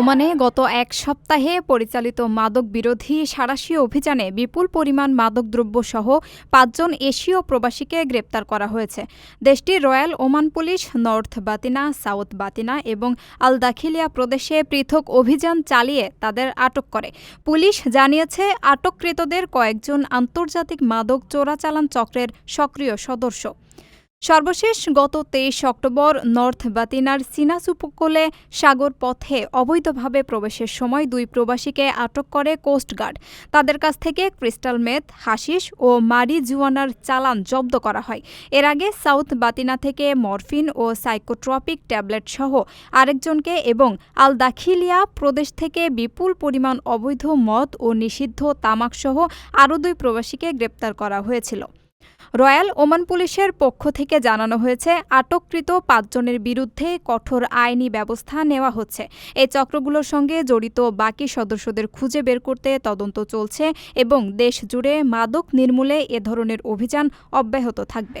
ওমানে গত এক সপ্তাহে পরিচালিত মাদক বিরোধী সাঁড়াশি অভিযানে বিপুল পরিমাণ মাদকদ্রব্য সহ পাঁচজন এশীয় প্রবাসীকে গ্রেপ্তার করা হয়েছে। দেশটির Royal Oman Police, North Batinah, South Batinah এবং আল দাখিলিয়া প্রদেশে পৃথক অভিযান চালিয়ে তাদের আটক করে। পুলিশ জানিয়েছে, আটককৃতদের কয়েকজন আন্তর্জাতিক মাদক চোরাচালান চক্রের সক্রিয় সদস্য। সর্বশেষ গত তেইশ অক্টোবর নর্থ বাতিনার সিনাস উপকূলে সাগর পথে অবৈধভাবে প্রবেশের সময় দুই প্রবাসীকে আটক করে কোস্টগার্ড তাদের কাছ থেকে ক্রিস্টাল মেথ হাসিস ও মারি জুয়ানার চালান জব্দ করা হয়। এর আগে সাউথ বাতিনা থেকে মরফিন ও সাইকোট্রপিক ট্যাবলেট সহ আরেকজনকে এবং আল দাখিলিয়া প্রদেশ থেকে বিপুল পরিমাণ অবৈধ মদ ও নিষিদ্ধ তামাকসহ আরও দুই প্রবাসীকে গ্রেপ্তার করা হয়েছিল। রয়্যাল ওমান পুলিশের পক্ষ থেকে জানানো হয়েছে, আটককৃত পাঁচজনের বিরুদ্ধে কঠোর আইনি ব্যবস্থা নেওয়া হচ্ছে। এই চক্রগুলোর সঙ্গে জড়িত বাকি সদস্যদের খুঁজে বের করতে তদন্ত চলছে এবং দেশ জুড়ে মাদক নির্মূলে এ ধরনের অভিযান অব্যাহত থাকবে।